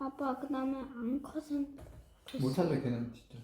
아빠 그 다음에 암컷은 못 찾아 걔는 진짜.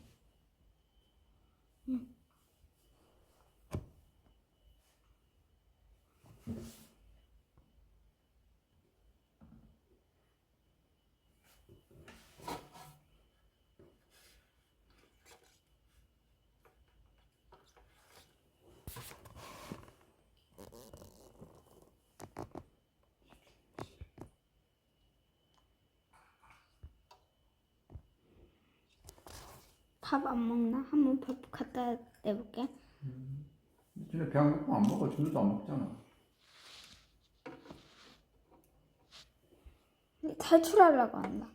밥 안 먹나? 한번 밥 갖다 내볼게. 쟤네 배안 고프면 안 먹어. 준우도 안 먹잖아. 근데 탈출하려고 한다.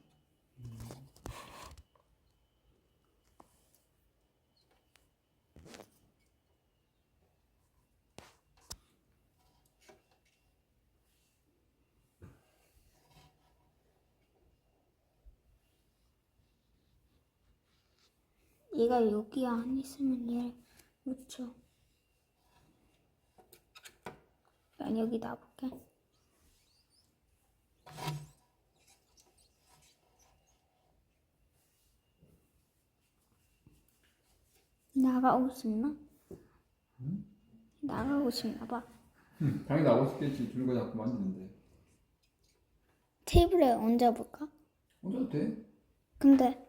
얘가 여기 안 있으면 얘 묻혀. 난 여기 놔볼게. 나가고 싶나? 나가고 싶나 봐. 응. 당연히 나오고 싶겠지. 준우가 자꾸 만지는데. 테이블에 얹어볼까? 혼자도 돼. 근데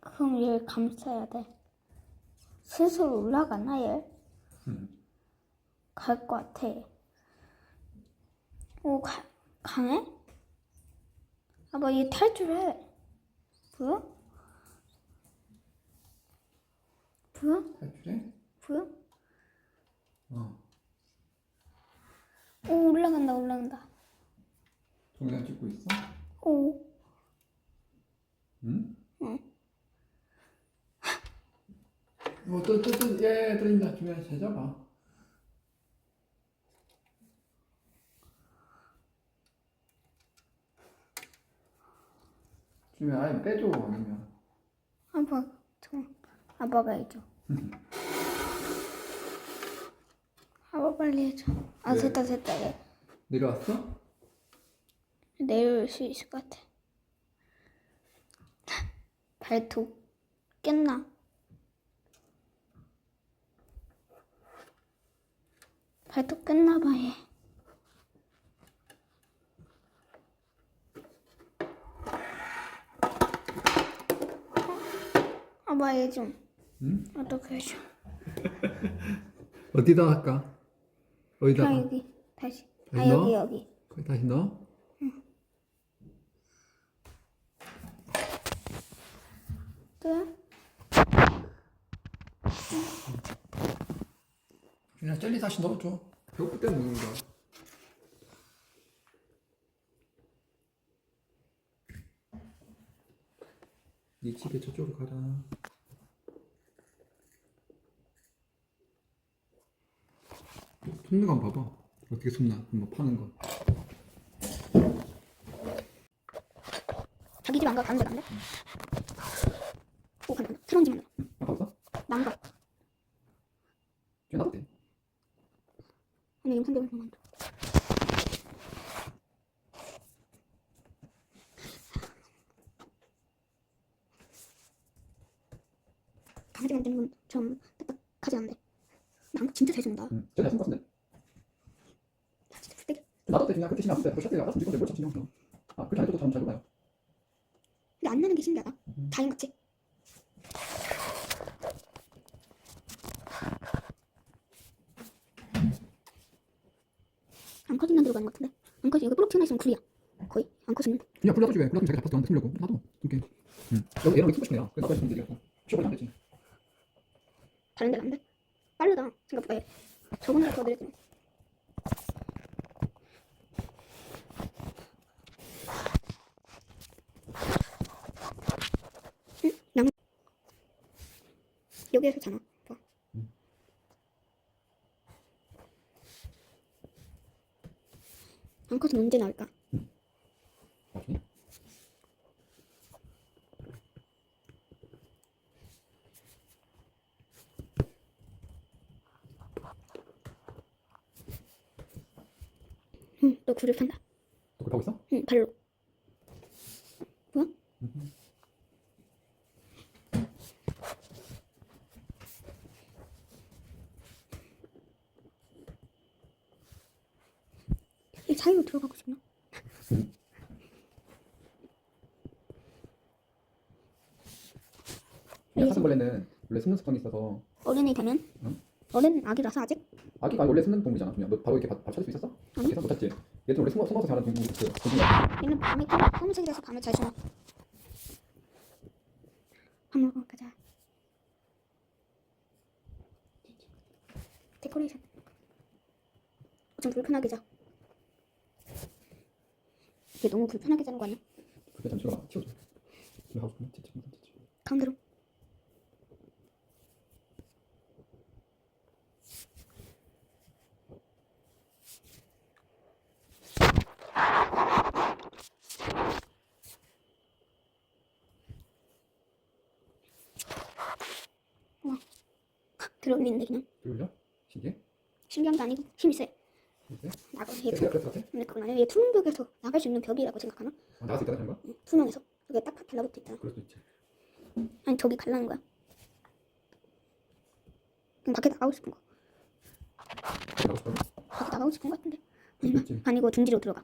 그럼 얘를 감싸야 돼. 스스로 올라가나 얘? 갈것 같아. 오 가, 가네? 아빠 얘 탈출해. 보여? 보여? 탈출해? 보여? 어. 오 올라간다 올라간다. 동영상 찍고 있어? 오 응? 응. 뭐, 또, 또, 또, 예, 떨린다. 준우야, 잘 잡아. 준우야, 아예 빼줘, 아니면. 아빠 잠깐 아빠가 해줘. 아빠 빨리 해줘. 아 왜? 됐다 됐다 얘 내려왔어? 내려올 수 있을 것 같아. 발톱 깼나? 발톱 깼나 봐 얘. 아빠 얘 좀 응? 어떻게 해줘? 어디다 할까? 어디다가? 아 여기 다시. 아 여기 여기 넣어? 여기. 거기 다시 넣어? 또? 준우야, 젤리 다시 넣어줘. 배고플 때 먹는 거야. 네 집에 저쪽으로 가라. 손는 거 한번 봐봐. 어떻게 손나? 한번 파는 거. 자기 집 안 가? 가는 데안 돼? 오 간다. 새로운 집 만나. 아까 봤어? 난가. 쟤 나도 돼. 아니 영상 대본 보면 강아지 만드는 건좀 딱딱하지 않은데 나무 진짜 잘 준다 응. 쟤 잘쓴 것 같은데? 나도 돼. 그냥 그때 신경 안 써. 그 샷대가 알아서 찍어내. 뭘 형. 아, 그렇게 안 해도 잘 몰라요. 근데 안 나는 게 신기하다 다행같이 암컷 있는 데로 가는 것 같은데 암컷이 여기 뽀록 튀어나 있으면 굴이야 거의 암컷 있는 그냥 불러도 주게. 불러도 자기 잡아서 너한테 풀려고. 나도. 이렇게. 응. 여기 얘랑 키고 싶네요. 그래서 나도 했으면 되겠고. 쉬어버리면 안 되지. 다른 데가 안 돼? 빠르다 생각보다 얘. 저번에 더 느렸지 응? 여기에서 자나? 봐. 응. 안 커서 언제 나올까? 응. 너 굴을 판다. 너 굴파고 있어? 응, 발로. 뭐야? 사이로 들어가고 싶나? 근데 사슴벌레는 원래 숨는 습성이 있어서 어른이 되면? 응? 어른 아기라서 아직? 아기가 원래 숨는 동물이잖아. 그냥 너 바로 이렇게 밥, 밥 찾을 수 있었어? 아니. 계산 못 찾지. 얘들 원래 숨어, 숨어서 자라는 동물 그 동물이야. 얘는 밤에 검- 검은색이라서 밤에 잘 숨어. 밥 먹으러 가자. 데코레이션. 좀 불편하게 자. 얘 너무 불편하게 자는 거 아니야? 그게 좀 치워라. 치워줘. 내가 하고 싶으면. 치치. 가운데로. 와, 들어올리는데 그냥 들려? 신기해? 신기한 게 아니고 세. 신 기해? 나가 얘 그래, 투, 그래, 그래. 근데 그건 아니야. 얘 투명벽에서 나갈 수 있는 벽이라고 생각하나? 어, 나갈 수 있다는 거야? 응, 투명해서 여기 딱 달라붙어 있잖아. 그럴 수도 있지. 아니 저기 갈라는 거야. 그냥 밖에 나가고 싶은 거. 나가고 싶어? 밖에 나가고 싶은 거 같은데. 그럴 수 있지. 아니고 둥지로 들어가.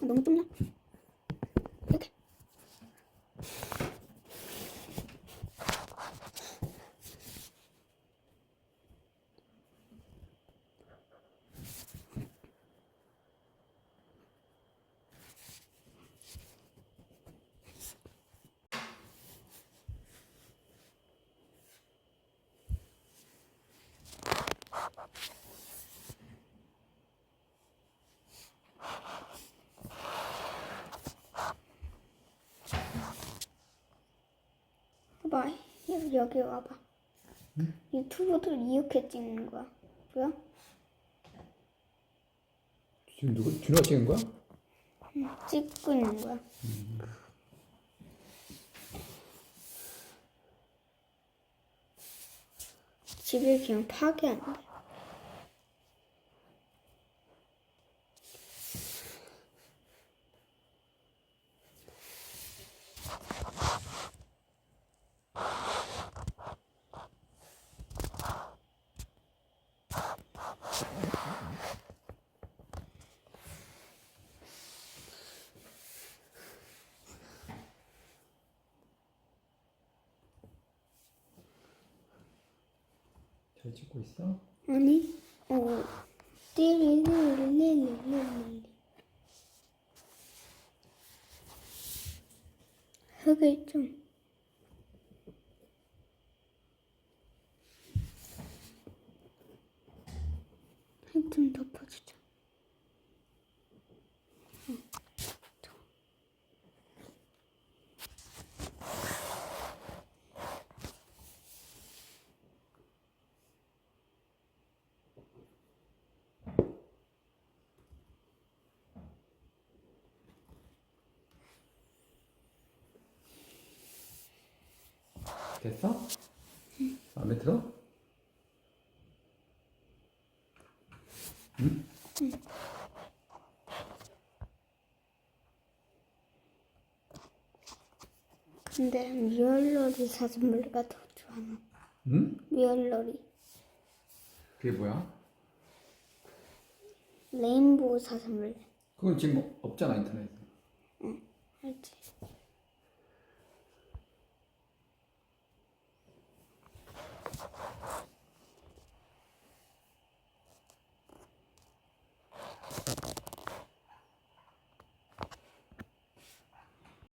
너무 좁나? 이렇게. 봐봐. 여기, 여기 와봐. 유튜브도 이렇게 찍는 거야. 뭐야? 지금 누구? 준호가 찍은 거야? 찍고 있는 거야. 집을 그냥 파괴한대. 잘 찍고 있어? 아니, 어, 띠리리리리리리. 흙을 좀. 흙 좀 덮어주자. 응, 좋아. 됐어? 마음에 들어? 근데 리얼러리 사슴벌레가 더 좋아. 나. 응? 리얼러리. 그게 뭐야? 레인보우 사슴벌레. 그건 지금 없잖아 인터넷에. 알지?